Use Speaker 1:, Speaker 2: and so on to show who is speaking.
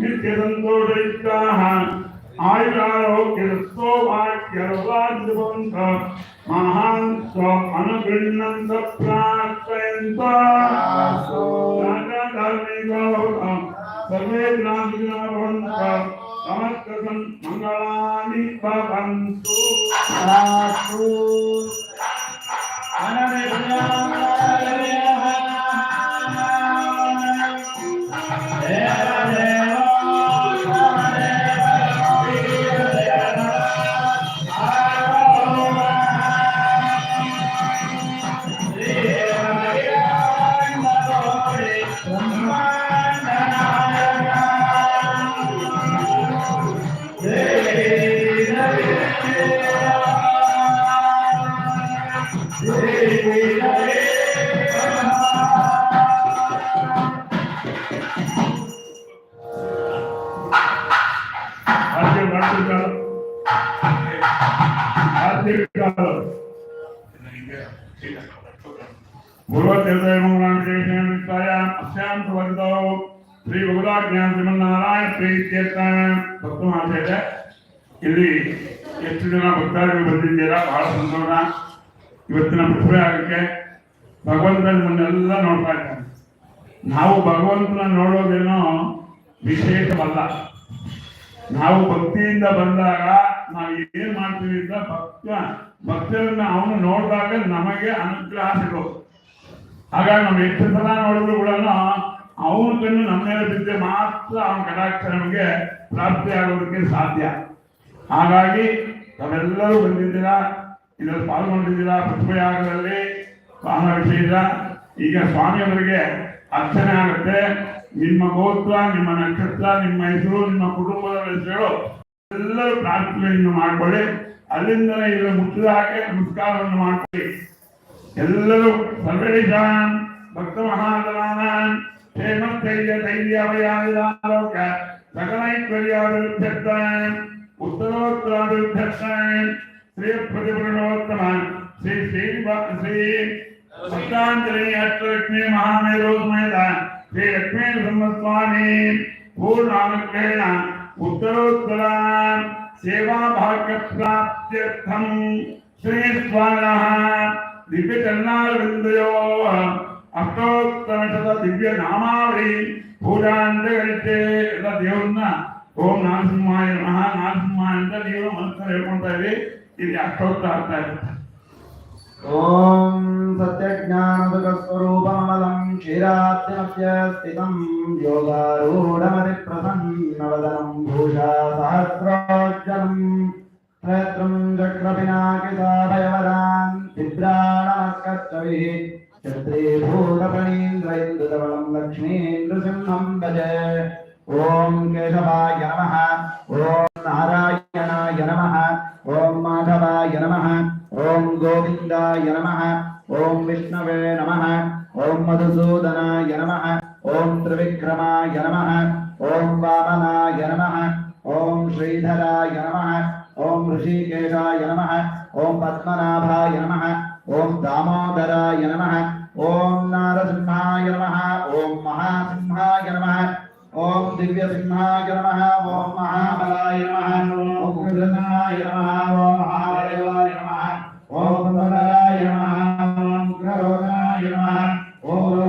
Speaker 1: नित्यसन्तोषयुक्ताः आयुरारोग्यरस्तो वाक्यरवाद्यवन्त महान् स्व अनुगृह्णन्त प्रार्थयन्त सर्वे ज्ञानिनो भवन्त समस्तसन् मङ्गलानि भवन्तु। ఆద్యంకాలు పూర్వతీర్థాయాం శ్రీ బహుళాజ్ఞాన శ్రీమన్నారాయణ ಪ್ರೀತ್ಯರ್ಥ ಭಕ್ತ ಮಾಡ್ತಾ ಇಲ್ಲಿ ಎಷ್ಟು ಜನ ಭಕ್ತಾದಿಗಳು ಬಂದಿದ್ದೀರಾ ಬಹಳ ಸಂತೋಷ ಇವತ್ತಿನ ಪುಷ್ಪಯಾಗಕ್ಕೆ ಭಗವಂತನ ಮುನ್ನೆಲ್ಲ ನೋಡ್ತಾ ಇದ್ದಾನೆ ನಾವು ಭಗವಂತನ ನೋಡೋದೇನೋ ವಿಶೇಷವಲ್ಲ ನಾವು ಭಕ್ತಿಯಿಂದ ಬಂದಾಗ ನಾವು ಏನ್ ಮಾಡ್ತೀವಿ ಅಂತ ಭಕ್ತ, ಭಕ್ತರನ್ನ ಅವನು ನೋಡಿದಾಗ ನಮಗೆ ಅನುಗ್ರಹ ಸಿಗೋದು. ಹಾಗಾಗಿ ನಾವು ಎಷ್ಟು ಸಲ ನೋಡಿದ್ರು ಕೂಡ ಅವನ ಕಣ್ಣು ನಮ್ಮ ಮೇಲೆ ಬಿದ್ದೆ ಮಾತ್ರ ಅವನ ಕಟಾಕ್ಷ ನಮಗೆ ಪ್ರಾಪ್ತಿ ಆಗೋದಕ್ಕೆ ಸಾಧ್ಯ. ಹಾಗಾಗಿ ತಾವೆಲ್ಲರೂ ಬಂದಿದ್ದೀರಾ ಇದರಲ್ಲಿ ಪಾಲ್ಗೊಂಡಿದ್ದೀರಾ ಸ್ವಾಮಿ ವಿಷಯ ಈಗ ಸ್ವಾಮಿಯವರಿಗೆ ಅರ್ಚನೆ ಆಗುತ್ತೆ. ನಿಮ್ಮ ಗೋತ್ರ, ನಿಮ್ಮ ನಕ್ಷತ್ರ, ನಿಮ್ಮ ಹೆಸರು, ನಿಮ್ಮ ಕುಟುಂಬದ ಹೆಸರು ಎಲ್ಲರೂ ಪ್ರಾರ್ಥನೆಯನ್ನು ಮಾಡ್ಕೊಳ್ಳಿ ಅಲ್ಲಿಂದ ಇಲ್ಲಿ ಮುಚ್ಚಿದ ಹಾಗೆ ನಮಸ್ಕಾರವನ್ನು ಮಾಡ್ಕೊಳ್ಳಿ ಎಲ್ಲರೂ ಸರ್ವೇಶಾನ್ ಭಕ್ತ ಮಹಾಜನಾನ್ ಕ್ಷೇಮಸ್ಥೈರ್ಯ ಧೈರ್ಯವಯಾಲೋಕ ಸಕಲೈಶ್ವರ್ಯಾಭಿವೃದ್ಧರ್ಥಾನ್ ಉತ್ತರೋತ್ತರಾಭಿವೃದ್ಧರ್ಥಾನ್ ಶ್ರೀ ಪ್ರತಿಪೂರ್ಣೋತ್ತಮ ಶ್ರೀ ಶ್ರೀ ಶ್ರೀ ಭಕ್ತಾಂಜಲಿ ಅಷ್ಟಲಕ್ಷ್ಮೀ ಮಹಾಮೇರು ಸಮೇತ ಶ್ರೀ ಲಕ್ಷ್ಮೀ ನರಸಿಂಹಸ್ವಾಮಿ ಪೂರ್ಣಾನುಗ್ರಹೇಣ ಉತ್ತರೋತ್ತರ ಸೇವಾ ಭಾಗ್ಯ ಪ್ರಾಪ್ತ್ಯರ್ಥಂ ಶ್ರೀ ಸ್ವಾಮಿನಃ ದಿವ್ಯ ಚನ್ನಾರವಿಂದಯೋ ಅಷ್ಟೋತ್ತರಶತ ದಿವ್ಯ ನಾಮಾವಳಿ ಪೂಜಾಂತಗಳಿದ್ದೆ ಎಲ್ಲ ದೇವ್ರನ್ನ ಓಂ ನರಸಿಂಹಾಯ ನಮಃ ನರಸಿಂಹಾಯ ಅಂತ ನೀವು ಮನಸ್ಸಲ್ಲಿ ಹೇಳ್ಕೊಂತಾ ಇರಿ ಇಲ್ಲಿ ಅಷ್ಟೋತ್ತರ ಆಗ್ತಾ ಇರುತ್ತೆ
Speaker 2: ॐ सत्यज्ञानसुखस्वरूपममलं क्षीराब्धिमस्य स्थितं योगारूढमतिप्रसन्नवदनं भूषा सहस्रोज्जलम् नेत्रं चक्रपिनाकिताभयवरान् चित्राणमस्कर्चविः क्षत्रिभूतपणीन्द्रैन्दुतवलं लक्ष्मीन्द्रसिंहं भजे ॐ केशवाय नमः ॐ वामनाय नमः ॐ त्रिविक्रमाय नमः ॐ वामनाय नमः ॐ श्रीधराय नमः ॐ ऋषिकेशाय नमः ॐ पद्मनाभाय नमः ॐ दामोदराय नमः ॐ नारसिंहाय नमः ॐ महासिंहाय नमः ॐ दिव्यसिंहाय नमः ॐ महाबलाय नमः ॐ कृष्णाय नमः ॐ महादेवाय नमः ॐ नमः ॐ करोणाय नमः ॐ